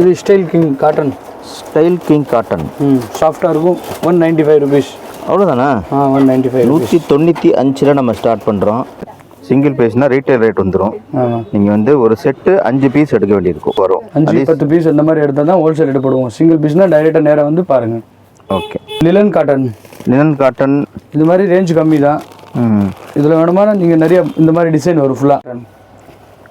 இது style king cotton style king cotton ம் சாஃப்டாக இருக்கும். ஒன் நைன்டி ஃபைவ் ருபீஸ் அவ்வளோதானா ஆ ஒன் நைன்டி ஃபைவ் நூற்றி தொண்ணூற்றி அஞ்சில் நம்ம ஸ்டார்ட் பண்ணுறோம் சிங்கிள் பீஸ்னா ரீட்டைல் ரேட் வந்துடும் நீங்கள் வந்து ஒரு செட்டு அஞ்சு பீஸ் எடுக்க வேண்டியிருக்கும் வரும். அஞ்சு பத்து பீஸ் இந்த மாதிரி எடுத்தால் தான் ஹோல்சேல் ரேட் போடுவோம் சிங்கிள் பீஸ்னால் டைரெக்டாக நேராக வந்து பாருங்கள் okay linen cotton linen cotton இது மாதிரி ரேஞ்ச் கம்மி தான். இதில் வேணுமானா நீங்கள் நிறைய இந்த மாதிரி டிசைன் வரும் ஃபுல்லாக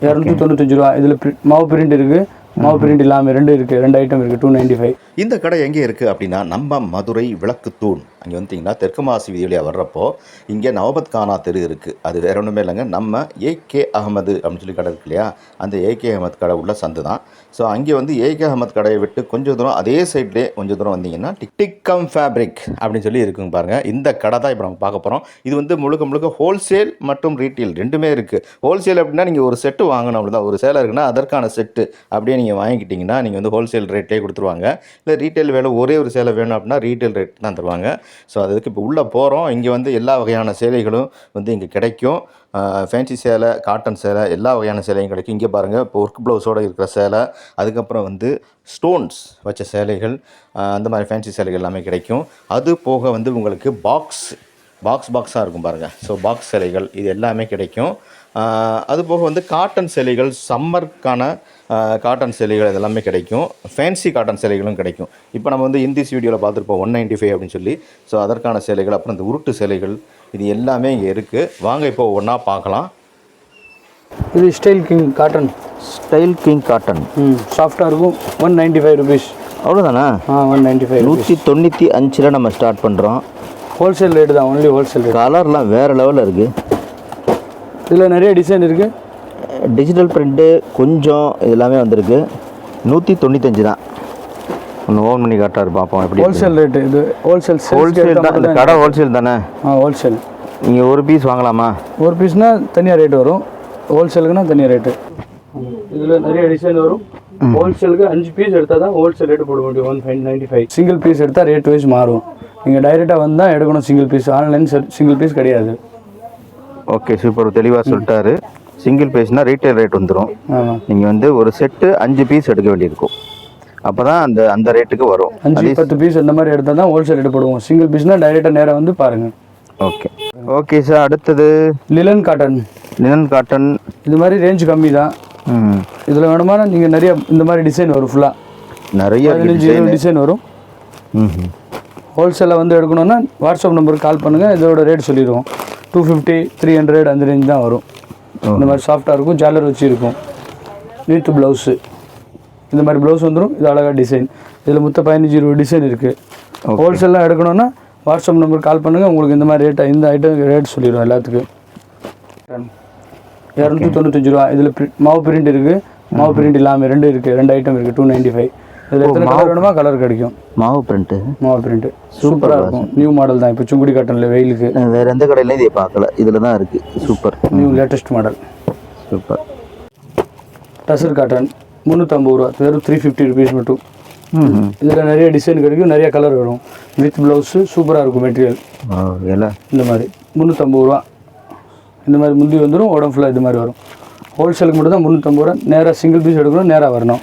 இரநூத்தி தொண்ணூத்தஞ்சு ரூபா. இதில் மாவு பிரிண்ட் இருக்குது மாவு பிரிண்ட் இல்லாமல் ரெண்டு இருக்குது ரெண்டு ஐட்டம் இருக்குது டூ நைன்ட்டி ஃபைவ் இந்த கடை எங்கே இருக்குது அப்படின்னா நம்ம மதுரை விளக்குத்தூண் அங்கே வந்தீங்கன்னா தெற்கு மாசி வீதி வழியாக வர்றப்போ இங்கே நவபத் கானா தெரு இருக்குது அது வேற ஒன்றுமே இல்லைங்க. நம்ம ஏகே அகமது அப்படின்னு சொல்லி கடை இருக்கு இல்லையா? அந்த ஏகே அகமது கடை உள்ள சந்து தான். ஸோ அங்கே வந்து ஏகே அகமது கடையை விட்டு கொஞ்சம் தூரம் அதே சைட்லேயே கொஞ்சம் தூரம் வந்தீங்கன்னா டிக் டிக்கம் ஃபேப்ரிக் அப்படின்னு சொல்லி இருக்குங்க பாருங்கள் இந்த கடை தான் இப்போ நம்ம பார்க்க போகிறோம் இது வந்து முழுக்க முழுக்க ஹோல்சேல் மற்றும் ரீட்டெயில் ரெண்டுமே இருக்குது ஹோல்சேல் அப்படின்னா நீங்கள் ஒரு செட்டு வாங்கணும் அப்படிதான் ஒரு சேலை இருக்குன்னா அதற்கான செட்டு அப்படியே நீங்கள் வாங்கிக்கிட்டிங்கன்னா நீங்கள் வந்து ஹோல்சேல் ரேட்லேயே கொடுத்துருவாங்க. இல்லை ரீட்டெயில் வேலை ஒரே ஒரு சேலை வேணும் அப்படின்னா ரீட்டெயில் ரேட் தான் தருவாங்க. ஸோ அதுக்கு இப்போ உள்ளே போகிறோம் இங்கே வந்து எல்லா வகையான சேலைகளும் வந்து இங்கே கிடைக்கும். ஃபேன்சி சேலை காட்டன் சேலை எல்லா வகையான சேலையும் கிடைக்கும். இங்கே பாருங்கள் இப்போ ஒர்க் ப்ளவுஸோடு இருக்கிற சேலை அதுக்கப்புறம் வந்து ஸ்டோன்ஸ் வச்ச சேலைகள் அந்த மாதிரி ஃபேன்சி சேலைகள் எல்லாமே கிடைக்கும். அது போக வந்து உங்களுக்கு பாக்ஸ் பாக்ஸ் பாக்ஸாக இருக்கும் பாருங்கள் ஸோ பாக்ஸ் சேலைகள் இது எல்லாமே கிடைக்கும். ஆஹ் அது போக வந்து காட்டன் சேலைகள் சம்மருக்கான காட்டன் சேலைகள் இதெல்லாமே கிடைக்கும். ஃபேன்சி காட்டன் சேலைகளும் கிடைக்கும். இப்போ நம்ம வந்து இந்திஸ் வீடியோவில் பார்த்துருப்போம் ஒன் நைன்ட்டி ஃபைவ் அப்படின்னு சொல்லி. ஸோ அதற்கான சேலைகள் அப்புறம் இந்த உருட்டு சேலைகள் இது எல்லாமே இங்கே இருக்குது வாங்க இப்போ ஒன்றா பார்க்கலாம். இது style king cotton style king cotton ம் சாஃப்டாக இருக்கும். ஒன் நைன்ட்டி ஃபைவ் ருபீஸ் அவ்வளோதானா ஆ ஒன் நைன்ட்டி ஃபைவ் நூற்றி தொண்ணூற்றி அஞ்சில் நம்ம ஸ்டார்ட் பண்ணுறோம் ஹோல்சேல் ரேட்டு தான். ஒன்லி ஹோல்சேல் ரேட் கலர்லாம் வேறு லெவலில் இருக்குது இதில் நிறைய டிசைன் இருக்குது டிஜிட்டல் பிரிண்ட்டு கொஞ்சம் இது எல்லாமே வந்திருக்கு. நூற்றி தொண்ணூத்தஞ்சு தான். ஒன்று ஓன் பண்ணி காட்டாரு பார்ப்போம் எப்படி ஹோல்சேல் ரேட்டு இது. ஹோல்சேல் ஹோல்சேல் தான் இந்த கடை ஹோல்சேல் தானே? ஆ ஹோல்சேல் நீங்கள் ஒரு பீஸ் வாங்கலாமா? ஒரு பீஸ்னால் தனியாக ரேட் வரும். ஹோல்சேலுக்குனா தனியாக ரேட்டு இதில் நிறைய டிசைன் வரும். ஹோல்சேலுக்கு அஞ்சு பீஸ் எடுத்தால் தான் ஹோல்சேல் ரேட்டு போட முடியும். One five ninety five single piece எடுத்தால் ரேட் வைஸ் மாறும். நீங்கள் டைரெக்டாக வந்தால் எடுக்கணும் single piece online single piece கிடையாது. ஓகே சூப்பர் தெளிவாக சொல்லிட்டாரு. சிங்கிள் பீஸ்னால் ரீட்டைல் ரேட் வந்துடும் நீங்கள் வந்து ஒரு செட்டு அஞ்சு பீஸ் எடுக்க வேண்டியிருக்கும். அப்போ தான் அந்த அந்த ரேட்டுக்கு வரும். அஞ்சு பத்து பீஸ் இந்த மாதிரி எடுத்தால் தான் ஹோல்சேல் ரேட் போடுவோம் சிங்கிள் பீஸ்னால் டைரெக்டாக நேராக வந்து பாருங்கள் ஓகே ஓகே சார் அடுத்தது? லிலன் காட்டன் லினன் காட்டன் இது மாதிரி ரேஞ்ச் கம்மி தான் இதில் வேணுமானா நீங்கள் நிறைய இந்த மாதிரி டிசைன் வரும் ஃபுல்லாக நிறைய டிசைன் வரும். ம் ஹோல்சேலில் வந்து எடுக்கணும்னா வாட்ஸ்அப் நம்பருக்கு கால் பண்ணுங்கள் இதோட ரேட் சொல்லிடுவோம். டூ ஃபிஃப்டி த்ரீ ஹண்ட்ரட் அந்த ரேஞ்ச் தான் வரும். இந்த மாதிரி சாஃப்டாக இருக்கும். ஜாலர் வச்சு இருக்கும். நீட்டு ப்ளவுஸு இந்த மாதிரி ப்ளவுஸ் வந்துடும் இது அழகாக டிசைன் இதில் மொத்தம் பதினஞ்சு இருபது டிசைன் இருக்குது ஹோல்சேல்லாம் எடுக்கணும்னா வாட்ஸ்அப் நம்பருக்கு கால் பண்ணுங்கள் உங்களுக்கு இந்த மாதிரி ரேட்டை இந்த ஐட்டம் ரேட் சொல்லிடுவோம் எல்லாத்துக்கும். இரநூத்தி தொண்ணூத்தஞ்சு ரூபா. இதில் மாவு பிரிண்ட் இருக்குது மாவு பிரிண்ட் இல்லாமல் ரெண்டு இருக்குது ரெண்டு ஐட்டம் இருக்குது டூ நைன்ட்டி ஃபைவ் கலர் வேணுமா? கலர் கிடைக்கும். மாவு பிரிண்ட்டு மாவு பிரிண்ட் சூப்பராக இருக்கும். நியூ மாடல் தான். இப்போ சுங்குடி காட்டனில் வெயிலுக்கு. வேற எந்த கடையிலையும் இதை பார்க்கல. இதில் தான் இருக்குது super. New latest model super. Tussar cotton முந்நூற்றம்பது ரூபா. வெறும் த்ரீ ஃபிஃப்டி ருபீஸ் மட்டும். இதில் நிறைய டிசைன் கிடைக்கும். நிறைய கலர் வரும். வித் ப்ளவுஸு சூப்பராக இருக்கும் மெட்டீரியல் இந்த மாதிரி. முந்நூற்றம்பது ரூபா. இந்த மாதிரி முந்தி வந்துடும் உடம்பு ஃபுல்லாக இது மாதிரி வரும். ஹோல்சேலுக்கு மட்டும் தான் முந்நூற்றம்பது ரூபா. நேராக சிங்கிள் பீஸ் எடுக்கணும் நேராக வரணும்.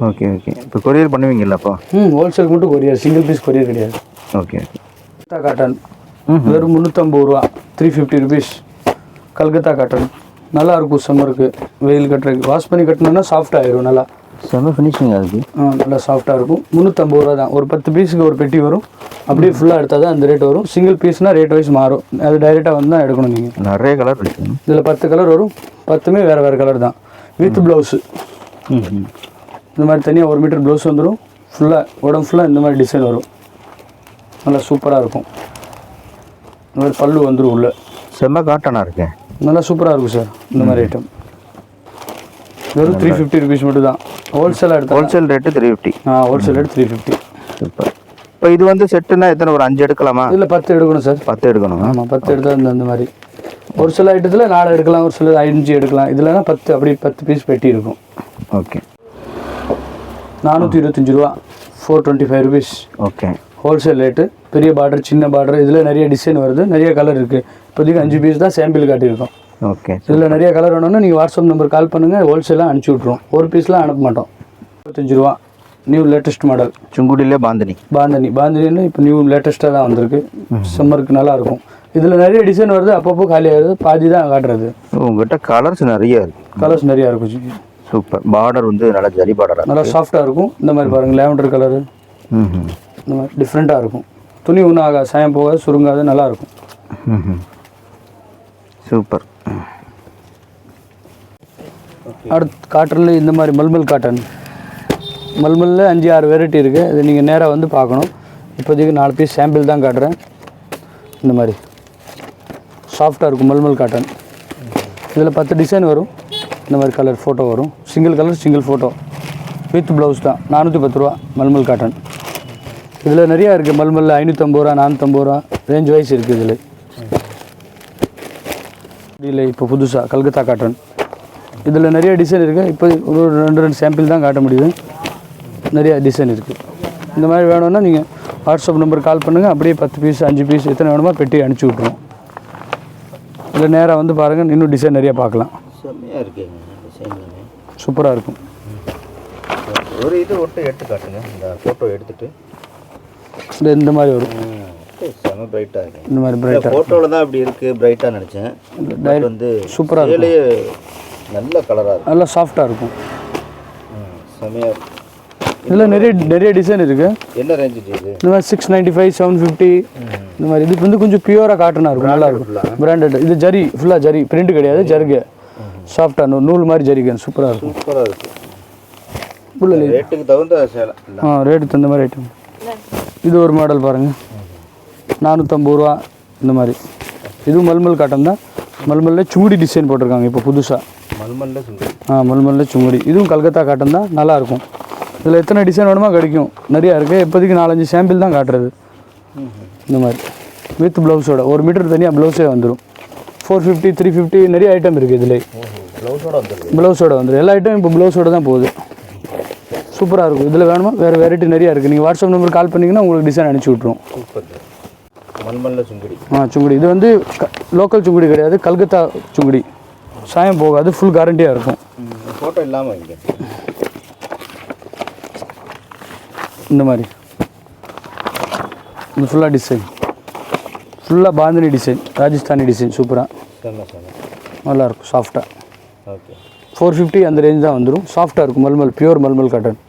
Okay okay. இப்போ கொரியர் பண்ணுவீங்கல்ல அப்போ? ம் ஹோல்சேலுக்கு மட்டும் கொரியர் சிங்கிள் பீஸ் கொரியர் கிடையாது. ஓகே கல்கத்தா காட்டன் வெறும் முந்நூற்றம்பது ரூபா three fifty rupees Calcutta cotton நல்லா இருக்கும் சம்மருக்கு வெயில் கட்டுறதுக்கு வாஷ் பண்ணி கட்டினோன்னா சாஃப்ட் ஆயிரும் நல்லா. செம்ம ஃபினிஷிங்காக இருக்குது ஆ, நல்லா சாஃப்டாக இருக்கும். முந்நூற்றம்பது ரூபா தான். ஒரு பத்து பீஸுக்கு ஒரு பெட்டி வரும். அப்படியே ஃபுல்லாக எடுத்தால் தான் அந்த ரேட் வரும். சிங்கிள் பீஸ்னால் ரேட் வைஸ் மாறும். அது டைரெக்டாக வந்து தான் எடுக்கணும் நீங்கள் நிறைய கலர் இருக்கு. இதில் பத்து கலர் வரும். பத்துமே வேறு வேறு கலர் தான். வித் ப்ளவுஸு ம் இந்த மாதிரி தனியாக ஒரு மீட்டர் ப்ளவுஸ் வந்துடும் ஃபுல்லாக உடம்பு ஃபுல்லாக இந்த மாதிரி டிசைன் வரும். நல்லா சூப்பராக இருக்கும். இந்த மாதிரி பல்லு வந்துடும் உள்ள. செம்ம காட்டனாக இருக்கேன் நல்லா சூப்பராக இருக்கும் சார் இந்த மாதிரி ஐட்டம் வெறும் த்ரீ ஃபிஃப்டி ருபீஸ் மட்டும் தான் ஹோல்சேலாக எடுத்தா ஹோல்சேல் ரேட்டு த்ரீ ஃபிஃப்டி ஆ wholesale rate three fifty super. இப்போ இது வந்து செட்டுனா எத்தனை ஒரு அஞ்சு எடுக்கலாமா? இதில் பத்து எடுக்கணும் சார் பத்து எடுக்கணுமா. ஆமாம் பத்து எடுத்தால் இந்த அந்த மாதிரி. ஒரு சில ஐட்டத்தில் நாலு எடுக்கலாம் ஒரு சில அஞ்சு எடுக்கலாம். இதுலனா பத்து அப்படி பத்து பீஸ் பெட்டி இருக்கும். ஓகே. நானூற்றி இருபத்தஞ்சி ரூபா four twenty five rupees okay wholesale rate பெரிய பார்டர் சின்ன பார்டர் இதில் நிறைய டிசைன் வருது நிறைய கலர் இருக்குது இப்போதைக்கு அஞ்சு பீஸ் தான் சாம்பிள் காட்டியிருக்கோம். ஓகே இதில் நிறைய கலர் வேணும்னா நீங்கள் வாட்ஸ்அப் நம்பர் கால் பண்ணுங்கள் ஹோல்சேலாக அனுப்பிச்சி விட்ருவோம் ஒரு பீஸ்லாம் அனுப்ப மாட்டோம். இருபத்தஞ்சி ரூபா நியூ லேட்டஸ்ட் மாடல் சுங்குடியிலே பாந்தினி. பாந்தனி. பாந்தனின்னு இப்போ நியூ லேட்டஸ்ட்டாக தான் வந்திருக்கு. சம்மருக்கு நல்லா இருக்கும். இதில் நிறைய டிசைன் வருது அப்பப்போ காலி ஆகுது பாதி தான் காட்டுறது. உங்ககிட்ட கலர்ஸ் நிறைய இருக்கு. கலர்ஸ் நிறையா இருக்கும். சூப்பர் பார்டர் வந்து நல்லா ஜரி பார்டரா நல்லா சாஃப்டாக இருக்கும். இந்த மாதிரி பாருங்கள் லேவண்டர் கலரு இந்த மாதிரி டிஃப்ரெண்ட்டாக இருக்கும். துணி ஒன்றும் ஆகாது சாயம் போகாது சுருங்காது நல்லா இருக்கும். ம் சூப்பர் அடுத்து காட்டனில் இந்த மாதிரி மல்மல் காட்டன் மல்மலில் அஞ்சு ஆறு வெரைட்டி இருக்குது இது நீங்கள் நேராக வந்து பார்க்கணும். இப்போதைக்கு நாலு பீஸ் சாம்பிள் தான் காட்டுறேன். இந்த மாதிரி. சாஃப்டாக இருக்கும் மல்மல் காட்டன் இதில் பத்து டிசைன் வரும். இந்த மாதிரி கலர் ஃபோட்டோ வரும். Single colour single photo with blouse தான். நானூற்றி பத்து ரூபா. மல்மல் காட்டன் இதில் நிறையா இருக்குது மல்மலில் ஐநூற்றம்பது ரூபா நானூற்றம்பது ரூபா. ரேஞ்ச் வைஸ் இருக்குது இதில். இல்லை இப்போ புதுசாக கல்கத்தா காட்டன் இதில் நிறைய டிசைன் இருக்குது இப்போ ஒரு ரெண்டு ரெண்டு சாம்பிள் தான் காட்ட முடியுது. நிறையா டிசைன் இருக்குது இந்த மாதிரி வேணும்னா நீங்கள் வாட்ஸ்அப் நம்பர் கால் பண்ணுங்கள் அப்படியே பத்து பீஸ் அஞ்சு பீஸ் எத்தனை வேணுமோ பெட்டி அனுப்பிச்சி விட்ருவோம் இல்லை நேராக வந்து பாருங்கள் இன்னும் டிசைன் நிறையா பார்க்கலாம். செம்மையாக இருக்குங்க டிசைன் சூப்பராக இருக்கும். ஒரு இது ஒட்டு எடுத்து காட்டுங்க இந்த ஃபோட்டோ எடுத்துட்டு. இந்த மாதிரி வரும். செம பிரைட்டாக இருக்கு. இந்த மாதிரி பிரைட்டாக ஃபோட்டோவில் தான் அப்படி இருக்குது பிரைட்டாக நினச்சேன். பட் வந்து சூப்பராக இருக்கும். சேலையே நல்ல கலராக இருக்கு நல்லா சாஃப்டாக இருக்கும். ம், செமையா இருக்கு. இதில் நிறைய நிறைய டிசைன் இருக்குது என்ன ரேஞ்சு இது? இந்த மாதிரி six ninety five seven fifty இந்த மாதிரி. இது வந்து கொஞ்சம் பியூராக காட்டனாக இருக்கும் நல்லா இருக்கும். பிராண்டட் இது ஜரி ஃபுல்லாக ஜரி. பிரிண்ட் கிடையாது ஜருகு சாஃப்டாக நூல் நூல் மாதிரி ஜரிகன் சூப்பராக இருக்கும். சூப்பராக இருக்கு உள்ள ரேட்டுக்கு தகுந்த சேலை. ஆ ரேட்டு தகுந்த மாதிரி ஐட்டம் இது ஒரு மாடல் பாருங்கள் நானூற்றம்பது ரூபா இந்த மாதிரி. இதுவும் மல்மல் காட்டன் தான். மல்மல்ல சுங்குடி டிசைன் போட்டிருக்காங்க இப்போ புதுசாக மல்மல்ல ஆ மல்மல்ல சுங்குடி. இதுவும் கல்கத்தா காட்டன் தான். நல்லாயிருக்கும் இதில் எத்தனை டிசைன் வேணுமோ கிடைக்கும். நிறையா இருக்குது இப்போதைக்கு நாலஞ்சு சாம்பிள் தான் காட்டுறது. இந்த மாதிரி. வித் ப்ளவுஸோட ஒரு மீட்டர் தனியாக ப்ளவுஸே வந்துடும் ஃபோர் ஃபிஃப்டி த்ரீ ஃபிஃப்டி நிறைய ஐட்டம் இருக்குது இதில் ப்ளவுஸோட வந்துருக்கு ப்ளவுஸோட வந்துடும் எல்லா ஐட்டம் இப்போ ப்ளவுஸோட தான் போகுது. சூப்பராக இருக்கும். இதில் வேணுமா? வேறு வெரைட்டி நிறையா இருக்குது நீங்கள் வாட்ஸ்அப் நம்பர் கால் பண்ணிங்கன்னா உங்களுக்கு டிசைன் அனுப்பிச்சி விட்ருவோம் சூப்பர் மல்மல்ல சுங்குடி. ஆ சுங்குடி. இது வந்து லோக்கல் சுங்குடி கிடையாது. கல்கத்தா சுங்குடி. சாயம் போகாது. ஃபுல் கேரண்டியாக இருக்கும். ஃபோட்டோ இல்லாமல் இந்த மாதிரி. இது ஃபுல்லாக டிசைன் ஃபுல்லாக பாந்தினி டிசைன் ராஜஸ்தானி டிசைன் சூப்பராக நல்லாயிருக்கும் சாஃப்டாக ஓகே ஃபோர் ஃபிஃப்டி அந்த ரேஞ்ச் தான் வந்துடும் சாஃப்டாக இருக்கும். Mulmul pure mulmul cotton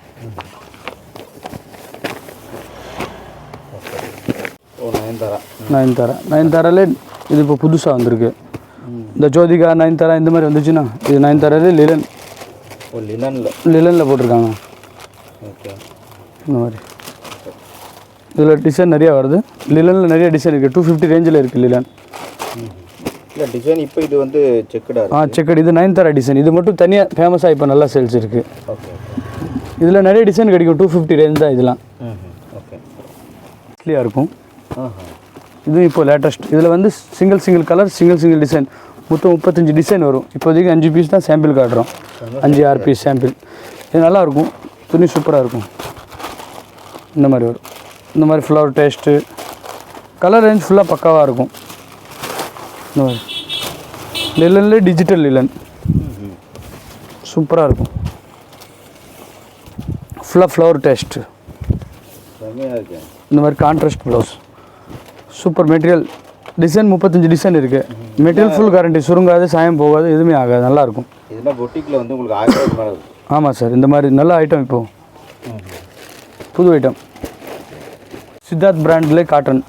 Nayanthara. Nayanthara. நயன்தாராலே இது இப்போ புதுசாக வந்திருக்கு. இந்த ஜோதிகா நயன்தாரா இந்த மாதிரி வந்துச்சுன்னா இது நயன்தாராலே லிலன் ஓ லினனில் லிலனில் போட்டிருக்காங்க. ஓகே இந்த மாதிரி. இதில் டிசைன் நிறையா வருது. லிலனில் நிறைய டிசைன் இருக்குது டூ ஃபிஃப்டி ரேஞ்சில் இருக்குது லிலன் இல்லை டிசைன் இப்போ இது வந்து செக்குடா ஆ செக்கட். இது நயன்தாரா டிசைன் இது மட்டும் தனியாக ஃபேமஸாக இப்போ நல்லா சேல்ஸ் இருக்குது ஓகே இதில் நிறைய டிசைன் கிடைக்கும். டூ ஃபிஃப்டி ரேஞ்ச் தான் இதெல்லாம். ஓகே இருக்கும். இதுவும் இப்போ லேட்டஸ்ட் இதில் வந்து single single colour single single design மொத்தம் முப்பத்தஞ்சு டிசைன் வரும். இப்போதைக்கு அஞ்சு பீஸ் தான் சாம்பிள் காட்டுறோம். அஞ்சு ஆறு பீஸ் சாம்பிள் இது நல்லா இருக்கும். துணி சூப்பராக இருக்கும். இந்த மாதிரி வரும். இந்த மாதிரி ஃப்ளவர் டேஸ்ட்டு கலர் ரேஞ்ச் ஃபுல்லாக பக்காவாக இருக்கும். லிலன்ல டிஜிட்டல் லிலன் சூப்பராக இருக்கும். ஃபுல்லாக ஃப்ளவர் டேஸ்ட்டு இந்த மாதிரி contrast blouse super material design முப்பத்தஞ்சு டிசைன் இருக்குது மெட்டீரியல் ஃபுல் கேரண்டி சுருங்காது சாயம் போகாது எதுவுமே ஆகாது. நல்லாயிருக்கும் இதெல்லாம் பொட்டிக்கில் வந்து உங்களுக்கு ஆமாம் சார் இந்த மாதிரி நல்ல ஐட்டம் இப்போது புது ஐட்டம் சித்தார்த் பிராண்ட்லேயே காட்டன்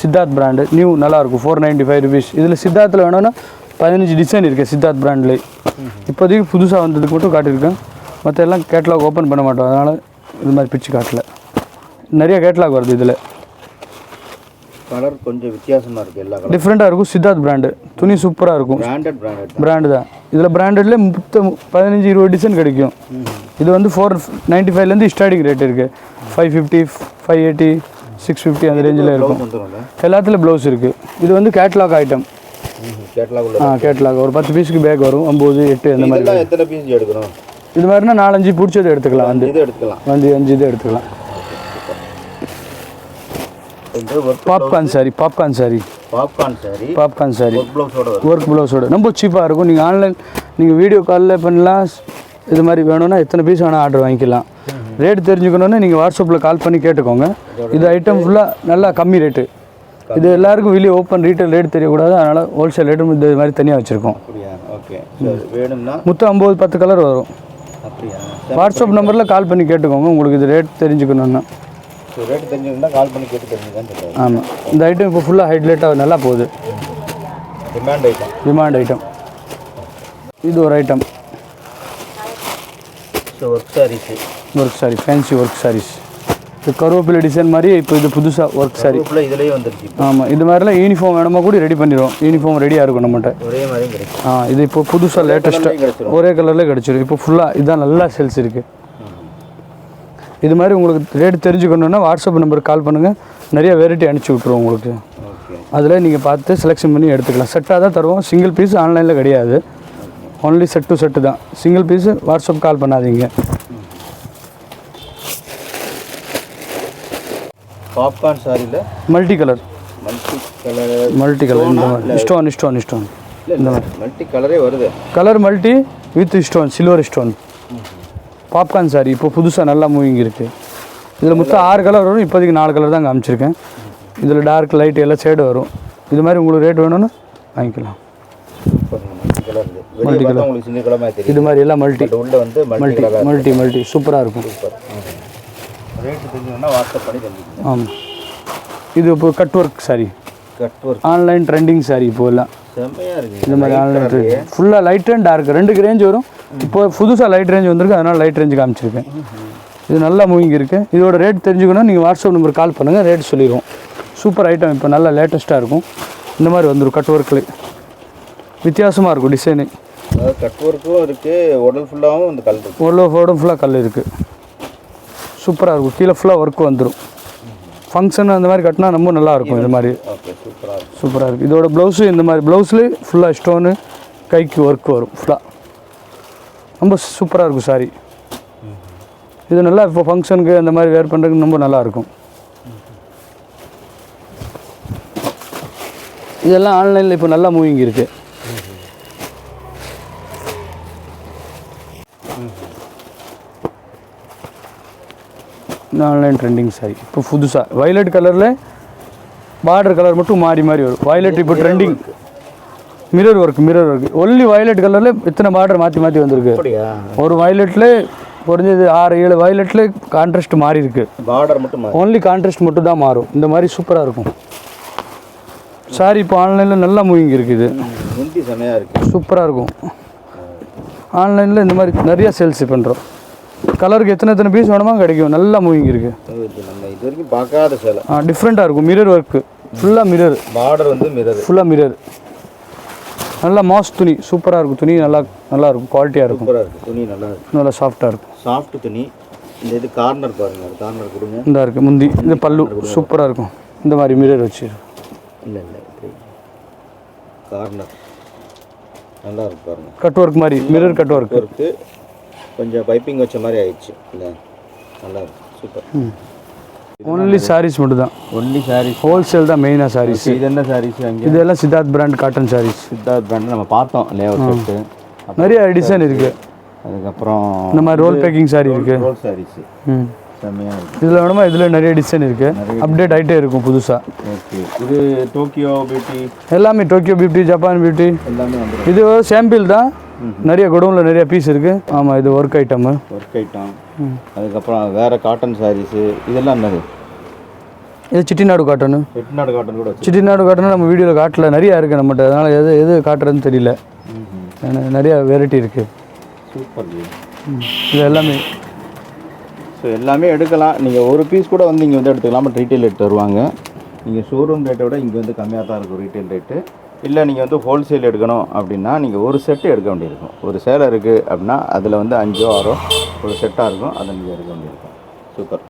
சித்தார்த் பிராண்டு நியூ நல்லாயிருக்கும் ஃபோர் நைன்ட்டி ஃபைவ் ருபீஸ் இதில் சித்தார்த்தில் வேணும்னா பதினஞ்சு டிசைன் இருக்குது சித்தார்த் பிராண்ட்லேயே இப்போதைக்கு புதுசாக வந்ததுக்கு மட்டும் காட்டியிருக்கேன். மற்ற எல்லாம் கேட்லாக் ஓப்பன் பண்ண மாட்டோம். அதனால் இது மாதிரி பிச்சு காட்டல. நிறைய கேட்லாக் வருது இதில். கலர் கொஞ்சம் வித்தியாசமாக இருக்குது எல்லா கலர் டிஃப்ரெண்ட்டாக இருக்கும் சித்தார்த் பிராண்டு துணி சூப்பராக இருக்கும். பிராண்டட் பிராண்டட் பிராண்டு தான். இதில் பிராண்டட்லேயே மொத்தம் பதினஞ்சு இருபது டிசைன் கிடைக்கும். இது வந்து ஃபோர் நைன்ட்டி ஃபைவ்லேருந்து ஸ்டார்டிங் ரேட் இருக்குது five fifty five eighty six fifty அந்த ரேஞ்சில் இருக்கும். எல்லாத்துலேயும் ப்ளவுஸ் இருக்குது இது வந்து கேட்லாக் ஐட்டம் கேட்லாக் ஆ கேட்லாக் ஒரு பத்து பீஸுக்கு பேக் வரும். ஒம்பது எட்டு அந்த மாதிரி எத்தனை பீஸ் எடுக்கணும்? இது மாதிரினா நாலஞ்சு பிடிச்சது எடுத்துக்கலாம். வந்து இது எடுத்துக்கலாம். வந்து அஞ்சு இது எடுத்துக்கலாம். Popcorn sari popcorn sari popcorn sari popcorn sari work ப்ளவுஸோட ரொம்ப சீப்பாக இருக்கும். நீங்கள் ஆன்லைன் நீங்கள் வீடியோ காலில் பண்ணலாம். இது மாதிரி வேணும்னா எத்தனை பீஸ் வேணால் ஆர்டர் வாங்கிக்கலாம். ரேட் தெரிஞ்சுக்கணுன்னா நீங்கள் வாட்ஸ்அப்பில் கால் பண்ணி கேட்டுக்கோங்க. இது ஐட்டம் ஃபுல்லாக நல்லா கம்மி ரேட்டு இது எல்லாருக்கும் வெளியே ஓப்பன் ரீட்டைல் ரேட் தெரியக்கூடாது. அதனால் ஹோல்சேல் ரேட்டும் இது மாதிரி தனியாக வச்சுருக்கோம். ஓகே வேணும்னா? மொத்தம் ஐம்பது பத்து கலர் வரும். வாட்ஸ்அப் நம்பரில் கால் பண்ணி கேட்டுக்கோங்க. உங்களுக்கு இது ரேட் தெரிஞ்சுக்கணுன்னா ரேட் தெரிஞ்சுக்கிட்டா கால் பண்ணி கேட்டு சொல்லுவாங்க ஆமாம் இந்த ஐட்டம் இப்போ ஃபுல்லாக ஹைட்லேட்டாக நல்லா போகுது. டிமாண்ட் ஐட்டம் டிமாண்ட் ஐட்டம் இது ஒரு item so work saris work sari fancy work saris இது கருவேப்பிலை டிசைன் மாதிரி இப்போ இது புதுசாக ஒர்க் சாரி இதுலேயே வந்துருச்சு. ஆமாம் இது மாதிரிலாம் யூனிஃபார்ம் வேணுமா கூட ரெடி பண்ணிடுவோம். யூனிஃபார்ம் ரெடியாக இருக்கும் நம்மகிட்ட. ஒரே கிடைக்கும். ஆ இது இப்போ புதுசாக லேட்டஸ்ட்டாக. ஒரே கலரில் கிடச்சிரும். இப்போ ஃபுல்லாக இதுதான் நல்லா சேல்ஸ் இருக்குது இது மாதிரி உங்களுக்கு ரேட் தெரிஞ்சுக்கணுன்னா வாட்ஸ்அப் நம்பருக்கு கால் பண்ணுங்கள் நிறைய வெரைட்டி அனுப்பிச்சி விட்ருவோம் உங்களுக்கு. அதில் நீங்கள் பார்த்து செலெக்ஷன் பண்ணி எடுத்துக்கலாம். செட்டாக தான் தருவோம். சிங்கிள் பீஸ் ஆன்லைனில் கிடையாது. ஒன்லி செட் டு செட்டு தான். சிங்கிள் பீஸு வாட்ஸ்அப் கால் பண்ணாதீங்க. பாப்கார்ன் சாரியில் multi colour multi colour multi colour இந்த மாதிரி ஸ்டோன் ஸ்டோன் ஸ்டோன் இல்லை. மல்டி கலரே வருது. Colour multi with stone silver stone. Popcorn sari இப்போ புதுசாக நல்லா மூவிங் இருக்குது இதில் மொத்தம் ஆறு கலர் வரும். இப்போதைக்கு நாலு கலர் தான் காமிச்சிருக்கேன். இதில் டார்க் லைட் எல்லாம் ஷேடு வரும். இது மாதிரி உங்களுக்கு ரேட் வேணும்னு வாங்கிக்கலாம். மல்டி கலர் இது. மாதிரி எல்லாம் மல்டி. உள்ள வந்து மல்டி மல்டி மல்டி மல்டி. சூப்பராக இருக்கும். ரேட்டு தெரிஞ்சதுன்னா வாட்ஸ்அப் பண்ணி ஆமாம் இது இப்போ cut work sari cut work online trending sari இப்போ எல்லாம். செம்மையாக இருக்குது இந்த மாதிரி ஆன்லைன் ஃபுல்லாக லைட் அண்ட் டார்க் ரெண்டுக்கு ரேஞ்ச் வரும். இப்போ புதுசாக லைட் ரேஞ்ச் வந்திருக்கு. அதனால் லைட் ரேஞ்ச் காமிச்சிருக்கேன். இது நல்லா மூவிங் இருக்குது இதோட ரேட் தெரிஞ்சுக்கணும் நீங்கள் வாட்ஸ்அப் நம்பர் கால் பண்ணுங்கள் ரேட் சொல்லிடுவோம். சூப்பர் ஐட்டம் இப்போ நல்லா லேட்டஸ்ட்டாக இருக்கும். இந்த மாதிரி வந்துடும் கட் ஒர்க்கில் வித்தியாசமாக இருக்கும் டிசைனு கட் ஒர்க்கும் இருக்குது உடல் ஃபுல்லாகவும் இந்த கல் இருக்குது ஓலோ ஃபோடும் ஃபுல்லாக கல் இருக்குது சூப்பராக இருக்கும். கீழே ஃபுல்லாக ஒர்க் வந்துடும் ஃபங்க்ஷன் அந்த மாதிரி கட்டினா ரொம்ப நல்லா இருக்கும் இந்த மாதிரி. சூப்பராக இருக்கும். இருக்குது இதோட ப்ளவுஸு இந்த மாதிரி ப்ளவுஸ்லேயே ஃபுல்லாக ஸ்டோனு கைக்கு ஒர்க் வரும் ஃபுல்லாக ரொம்ப சூப்பராக இருக்கும் சாரி இது நல்லா இப்போ ஃபங்க்ஷனுக்கு அந்த மாதிரி வேர் பண்ணுறதுக்கு ரொம்ப நல்லா இருக்கும். இதெல்லாம் ஆன்லைனில் இப்போ நல்லா மூவிங் இருக்குது ஆன்லைன் ட்ரெண்டிங் சாரி இப்போ புதுசாக வயலட் கலரில் பார்டர் கலர் மட்டும் மாறி மாறி வரும். வயலட் இப்போ trending mirror work mirror work only violet கலரில் இத்தனை பார்டர் மாற்றி மாற்றி வந்திருக்கு? ஒரு வயலட்டில் குறைஞ்சது ஆறு ஏழு வயலட்டில் கான்ட்ராஸ்ட் மாறி இருக்கு. பார்டர் மட்டும் ஓன்லி கான்ட்ராஸ்ட் மட்டும் தான் மாறும். இந்த மாதிரி சூப்பராக இருக்கும். சாரி இப்போ ஆன்லைனில் நல்லா மூவிங் இருக்குது. சூப்பராக இருக்கும். ஆன்லைனில் இந்த மாதிரி நிறைய சேல்ஸ் பண்ணுறோம் கலருக்கு எத்தனை எத்தனை பீஸ் வேணுமோ கிடைக்கும். நல்லா மூவிங் இருக்குது இது நம்ம இது வரைக்கும் பார்க்காத சேலை. டிஃப்ரெண்ட்டாக இருக்கும். மிரர் ஒர்க்கு ஃபுல்லாக மிரர் பார்டர் வந்து மிரர் ஃபுல்லாக மிரர் நல்லா மாஸ் துணி. சூப்பராக இருக்கும். துணி நல்லா நல்லா இருக்கும். குவாலிட்டியாக இருக்கும். சூப்பராக இருக்குது துணி நல்லா இருக்குது நல்லா சாஃப்டாக இருக்கும். சாஃப்ட் துணி. இந்த இது கார்னர் பாருங்க. கார்னர் கொடுங்க. இந்த இருக்குது முந்தி இந்த பல்லு சூப்பராக இருக்கும். இந்த மாதிரி மிரர் வச்சு இல்லை இல்லை கார்னர் நல்லா இருக்கு பாருங்க. கட் ஒர்க் மாதிரி. மிரர் கட் ஒர்க் ஒர்க்கு கொஞ்சம் பைப்பிங் வச்ச மாதிரி ஆயிடுச்சு. இல்லை? நல்லா சூப்பர் ஒன்லி சாரீஸ் மட்டும் தான் ஒன்லி சாரீஸ் ஹோல்சேல் தான் மெயினாக சாரீஸ் இது என்ன சாரீஸ் அங்கே? இதெல்லாம் Siddharth brand cotton saris Siddharth brand நம்ம பார்த்தோம் லேஅவுட் நிறைய டிசைன் இருக்குது அதுக்கப்புறம் இந்த மாதிரி ரோல் பேக்கிங் சாரி இருக்குது ரோல் சாரீஸ் ம். இதில் வேணுமா? இதில் நிறைய டிசைன் இருக்குது அப்டேட் ஆகிட்டே இருக்கும் புதுசாக ஓகே இது டோக்கியோ பியூட்டி எல்லாமே டோக்கியோ பியூட்டி ஜப்பான் பியூட்டி எல்லாமே இது சாம்பிள் தான். நிறைய குடோனில் நிறைய பீஸ் இருக்குது ஆமாம் இது ஒர்க் ஐட்டமு ஒர்க் ஐட்டம் அதுக்கப்புறம் வேறு காட்டன் சாரீஸு இதெல்லாம் என்னது? இது சிட்டிநாடு காட்டனு செட்டிநாடு காட்டன் கூட சிட்டிநாடு காட்டனு நம்ம வீடியோவில் காட்டல. நிறையா இருக்குது நம்மகிட்ட. அதனால் எது எது காட்டுறதுன்னு தெரியல. நிறைய வெரைட்டி இருக்குது சூப்பர் இது எல்லாமே. ஸோ எல்லாமே எடுக்கலாம். நீங்கள் ஒரு பீஸ் கூட வந்து இங்கே வந்து எடுத்துக்கலாம். பட் ரீட்டைல் ரேட் தருவாங்க. நீங்கள் ஷோரூம் ரேட்டை விட இங்கே வந்து கம்மியாக தான் இருக்கும் ரீட்டைல் ரேட்டு இல்லை நீங்கள் வந்து ஹோல்சேல் எடுக்கணும் அப்படின்னா நீங்கள் ஒரு செட்டு எடுக்க வேண்டியிருக்கும். ஒரு சேலை இருக்குது அப்படின்னா அதில் வந்து அஞ்சோ ஆறோ ஒரு செட்டாக இருக்கும் அதை நீங்கள் எடுக்க வேண்டியிருக்கும். சூப்பர்.